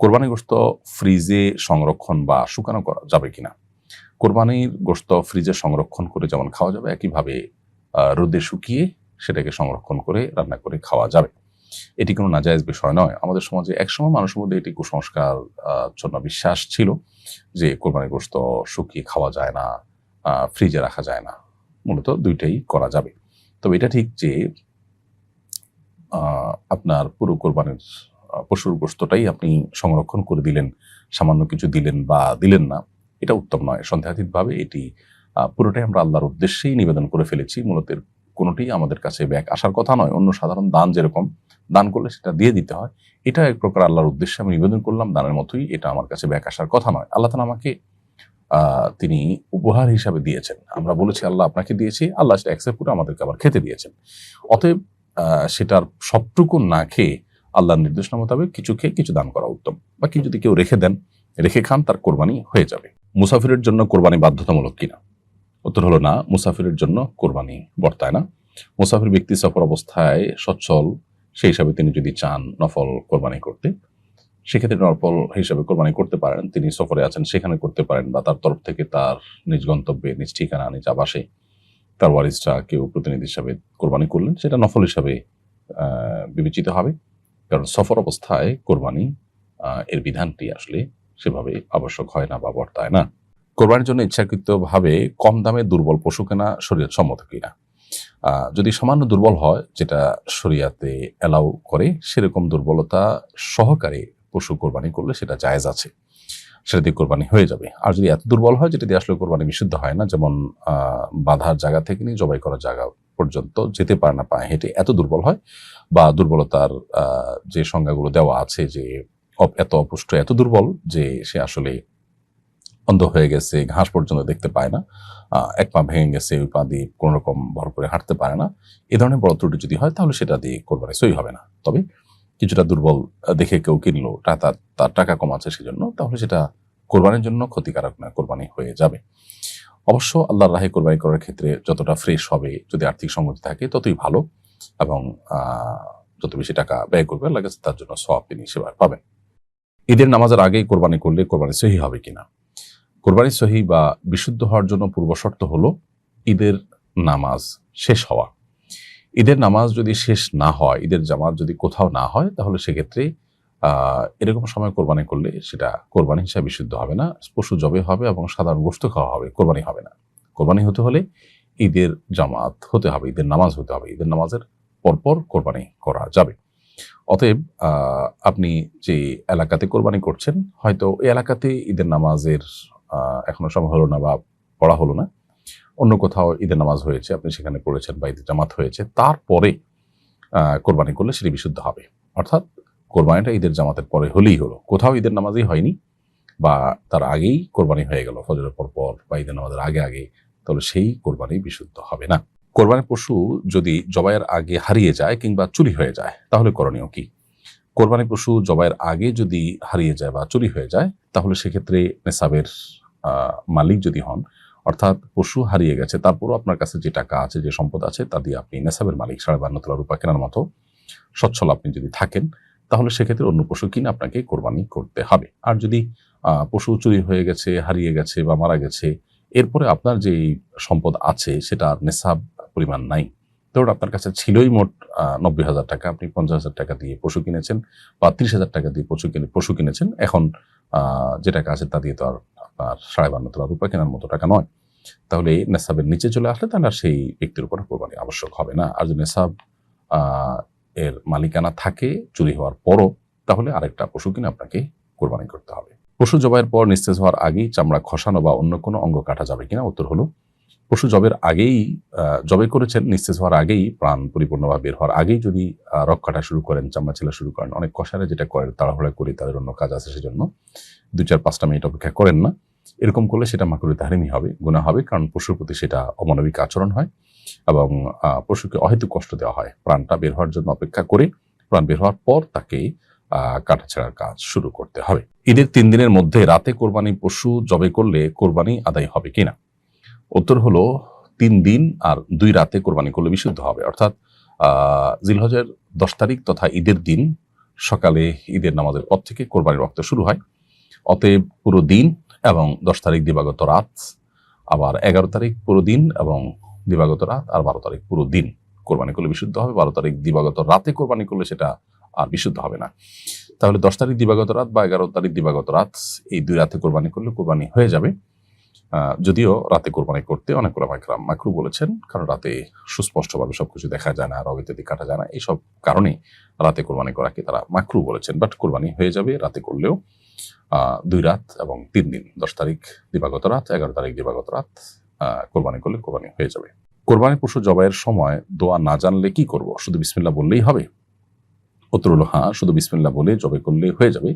কোরবানি গোস্ত ফ্রিজে সংরক্ষণ বা শুকানো করা যাবে কিনা? কোরবানির গোস্ত ফ্রিজে সংরক্ষণ করে যেমন খাওয়া যাবে, একইভাবে রোদে শুকিয়ে সেটাকে সংরক্ষণ করে রান্না করে খাওয়া যাবে। এটি কোনো নাজায়জ বিষয় নয়। আমাদের সমাজে একসময় মানুষের মধ্যে এটি কুসংস্কার জন্য বিশ্বাস ছিল যে কোরবানির গোস্ত শুকিয়ে খাওয়া যায় না ফ্রিজে রাখা যায় না। মূলত দুইটাই করা যাবে। তবে এটা ঠিক যে আপনার পুরো কোরবানির পশুর গোস্তটাই আপনি সংরক্ষণ করে দিলেন, সামান্য কিছু দিলেন বা দিলেন না, এটা উত্তম নয়। সন্দেহাতীতভাবে এটি পুরোটাই আমরা আল্লাহর উদ্দেশ্যেই নিবেদন করে ফেলেছি। মূলত এর কোনোটিই আমাদের কাছে ব্যাক আসার কথা নয়, অন্য সাধারণ দান যেরকম, দান করলে সেটা দিয়ে দিতে হয়। এটা এক প্রকার আল্লাহর উদ্দেশ্যে আমি নিবেদন করলাম, দানের মতোই এটা আমার কাছে ব্যাক আসার কথা নয়। আল্লাহ তালা আমাকে তিনি উপহার হিসাবে দিয়েছেন। আমরা বলেছি, আল্লাহ আপনাকে দিয়েছি, আল্লাহ সেটা অ্যাকসেপ্ট করে আমাদেরকে আবার খেতে দিয়েছেন। অতএব সেটার সবটুকু না খেয়ে আল্লাহর নির্দেশনা মোতাবেক কিছু খেয়ে কিছু দান করা উত্তম। বা কি যদি কেউ রেখে দেন, রেখে খান, তার কোরবানি হয়ে যাবে। মুসাফিরের জন্য কোরবানি বাধ্যতামূলক কিনা? উত্তর হলো না, মুসাফিরের জন্য কোরবানি বর্তায় না। মুসাফির ব্যক্তি সফর অবস্থায় সচ্ছল, সেই হিসাবে তিনি যদি চান নফল কোরবানি করতে, সেক্ষেত্রে নফল হিসাবে কোরবানি করতে পারেন, তিনি সফরে আছেন, সেখানে করতে পারেন বা তার তরফ থেকে তার নিজ গন্তব্যে, নিজ ঠিকানা, নিজ আবাসে তার ওয়ারিসরা কেউ প্রতিনিধি হিসাবে কোরবানি করলেন, সেটা নফল হিসাবে বিবেচিত হবে। কারণ সফর অবস্থায় কোরবানি এর বিধানটি আসলে সেভাবে আবশ্যক হয় না বা বর্তায় না। কোরবানির জন্য ইচ্ছাকৃতভাবে কম দামে দুর্বল পশু কেনা শরীয়ত সম্মত কিনা। যদি সামান্য দুর্বল হয়, যেটা শরিয়াতে অ্যালাউ করে, সেরকম দুর্বলতা সহকারে পশু কোরবানি করলে সেটা জায়েজ আছে। সেটা দিয়ে কোরবানি হয়ে যাবে। আর যদি এত দুর্বল হয়, যেটা দিয়ে আসলে কোরবানি বিশুদ্ধ হয় না, যেমন বাঁধার জায়গা থেকে নিয়ে জবাই করার জায়গা পর্যন্ত যেতে পারে না পায়ে হেঁটে। এত দুর্বল হয় বা দুর্বলতার যে সংজ্ঞাগুলো দেওয়া আছে যে এত অপুষ্ট, এত দুর্বল যে সে আসলে অন্ধ হয়ে গেছে, ঘাস পর্যন্ত দেখতে পায় না। এক পা ভেঙে গেছে, ওই পা দিয়ে কোনো রকম ভর করে হাঁটতে পারে না। এ ধরনের বড় ত্রুটি যদি হয়, তাহলে সেটা দিয়ে কোরবানি সই হবে না। তবে কিছুটা দুর্বল দেখে কেউ কিনলো তার তার টাকা কমাচ্ছে সেজন্য, তাহলে সেটা কোরবানির জন্য ক্ষতিকারক না, কোরবানি হয়ে যাবে। অবশ্য আল্লাহর রাহে কোরবানি করার ক্ষেত্রে যতটা ফ্রেশ হবে, যদি আর্থিক সঙ্গতি থাকে, ততই ভালো এবং যত বেশি টাকা ব্যয় করবে আল্লাহ কাছে তার জন্য সব তিনি সেবার পাবেন। ঈদের নামাজের আগেই কোরবানি করলে কোরবানি সহি হবে কিনা? কোরবানি সহি বা বিশুদ্ধ হওয়ার জন্য পূর্ব শর্ত হলো ঈদের নামাজ শেষ হওয়া। ঈদের নামাজ যদি শেষ না হয়, ঈদের জামাত যদি কোথাও না হয়, তাহলে সেক্ষেত্রে এরকম সময় কোরবানি করলে সেটা কোরবানি হিসাবে বিশুদ্ধ হবে না পশু জবে হবে এবং সাধারণ গোস্ত খাওয়া হবে কোরবানি হবে না। কোরবানি হতে হলে ঈদের জামাত হতে হবে ঈদের নামাজ হতে হবে ঈদের নামাজের পরপর কোরবানি করা যাবে। অতএব আপনি যে এলাকাতে কোরবানি করছেন হয়তো এই এলাকাতে ঈদের নামাজের আহ, এখনও সময় হলো না বা পড়া হলো না অন্য কোথাও ঈদের নামাজ হয়েছে আপনি সেখানে পড়েছেন বা ঈদের জামাত হয়েছে তারপরে কোরবানি করলে সেটি বিশুদ্ধ হবে। অর্থাৎ কোরবানিটা ঈদের জামাতের পরে হলেই হলো। কোথাও ঈদের নামাজই হয়নি বা তার আগেই কোরবানি হয়ে গেল, ফজরের পর পর বা ঈদের নামাজের আগে আগে, তাহলে সেই কোরবানি বিশুদ্ধ হবে না। কোরবানির পশু যদি জবাইয়ের আগে হারিয়ে যায় কিংবা চুরি হয়ে যায়, তাহলে করণীয় কি? কোরবানি পশু জবাইয়ের আগে যদি হারিয়ে যায় বা চুরি হয়ে যায়, তাহলে সেক্ষেত্রে নেশাবের মালিক যদি হন, অর্থাৎ পশু হারিয়ে গেছে, তারপরও আপনার কাছে যে টাকা আছে, যে সম্পদ আছে, তা দিয়ে আপনি নেশাবের মালিক সাড়ে বান্ন তোলা রূপা কেনার মতো সচ্ছল আপনি যদি থাকেন তাহলে সেক্ষেত্রে অন্য পশু কিনে আপনাকে কোরবানি করতে হবে। আর যদি পশু চুরি হয়ে গেছে, হারিয়ে গেছে বা মারা গেছে, এরপরে আপনার যে সম্পদ আছে সেটা আর নেশাব পরিমাণ নাই। ধরুন আপনার কাছে ছিলই মোট নব্বই হাজার টাকা, আপনি পঞ্চাশ হাজার টাকা দিয়ে পশু কিনেছেন বা ত্রিশ হাজার টাকা দিয়ে পশু কিনে, পশু কিনেছেন, এখন যে টাকা আছে তা দিয়ে তো আর আপনার সাড়ে বান্ন তোলা রূপা কেনার মতো টাকা নয়। তাহলে নেশাবের নিচে চলে আসলে তাহলে আর সেই ব্যক্তির উপর কোরবানি আবশ্যক হবে না। আর যদি নেশাব এর মালিকানা থাকে, চুরি হওয়ার পরও, তাহলে আরেকটা পশু কিনে আপনাকে কোরবানি করতে হবে। পশু জবাইয়ের পর নিস্তেজ হওয়ার আগেই চামড়া খসানো বা অন্য কোনো অঙ্গ কাটা যাবে কিনা উত্তর হলো, পশু জবের আগেই জবে করেছেন, নিস্তেজ হওয়ার আগেই, প্রাণ পরিপূর্ণভাবে বের হওয়ার আগেই যদি রক কাটা শুরু করেন, চামড়া ছেলা শুরু করেন, অনেক কষারে যেটা করেন, তাড়াহুড়া করে, তাদের অন্য কাজ আছে সেজন্য, দুই চার পাঁচটা মিনিট অপেক্ষা করেন না। এরকম করলে সেটা মাকুরি তাহারিমি হবে গুণা হবে, কারণ পশুর প্রতি সেটা অমানবিক আচরণ হয়। এবং পশুকে অহেতুক কষ্ট দেওয়া হয়। প্রাণটা বের হওয়ার জন্য অপেক্ষা করে, প্রাণ বের হওয়ার পর তাকে কাটাছেড়ার কাজ শুরু করতে হবে। ঈদের তিন দিনের মধ্যে রাতে কোরবানি পশু জবে করলে কোরবানি আদায় হবে কিনা? উত্তর হলো, তিন দিন আর দুই রাতে কোরবানি করলে বিশুদ্ধ হবে। অর্থাৎ জিলহজের দশ তারিখ তথা ঈদের দিন সকালে ঈদের নামাজের পর থেকে কোরবানির রক্ত শুরু হয়। অতএব পুরো দিন এবং দশ তারিখ দিবাগত রাত, আবার এগারো তারিখ পুরো দিন এবং দিবাগত রাত আর বারো তারিখ পুরো দিন কোরবানি করলে বিশুদ্ধ হবে, বারো তারিখ দিবাগত রাতে কোরবানি করলে সেটা আর বিশুদ্ধ হবে না। তাহলে দশ তারিখ দিবাগত রাত বা এগারো তারিখ দিবাগত রাত, এই দুই রাতে কোরবানি করলে কোরবানি হয়ে যাবে। যদিও রাতে কোরবানি করতে অনেক ওলামাইকরাম মাকরু বলেছেন, কারণ রাতে সুস্পষ্টভাবে সবকিছু দেখা যায় না রব ইত্যাদি কাটা যায় না, এইসব কারণে রাতে কোরবানি করাকে তারা মাকরু বলেছেন। বাট কোরবানি হয়ে যাবে রাতে করলেও দুই রাত এবং তিন দিন, দশ তারিখ দিবাগত রাত, এগারো তারিখ দিবাগত রাত কোরবানি করলে কোরবানি হয়ে যাবে। কোরবানি পশু জবাইয়ের সময় দোয়া না জানলে কি করব? শুধু বিসমিল্লা বললেই হবে? উত্তর হলো হ্যাঁ শুধু বিসমিল্লা বলে জবে করলে হয়ে যাবে।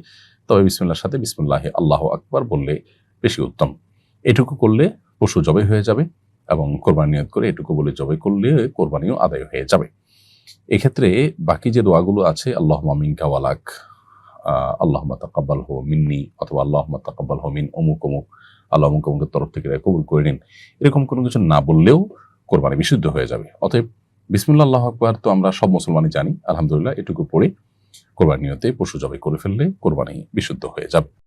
তবে বিসমিল্লার সাথে বিসমিল্লাহ আল্লাহ আকবার বললে বেশি উত্তম। এটুকু করলে পশু জবে হয়ে যাবে এবং কোরবানি নিয়ত করে এটুকু বলে জবে করলে কোরবানিও আদায় হয়ে যাবে। এক্ষেত্রে বাকি যে দোয়াগুলো আছে আল্লাহ মিনকা ওয়ালাক আল্লাহ তাকাব্বাল হো মিন্নি অথবা আল্লাহ তাকাব্বাল হো মিন অমুক অমুক আল্লাহ অমুক তরফ থেকে কবুল করে নিন। এরকম কোনো কিছু না বললেও কোরবানি বিশুদ্ধ হয়ে যাবে। অতএব বিসমুল্লাহ, আল্লাহ আকবর তো আমরা সব মুসলমানই জানি। আলহামদুলিল্লাহ, এটুকু পড়ে কোরবানি হতে পশু জবাই করে ফেললে কোরবানি বিশুদ্ধ হয়ে যাবে।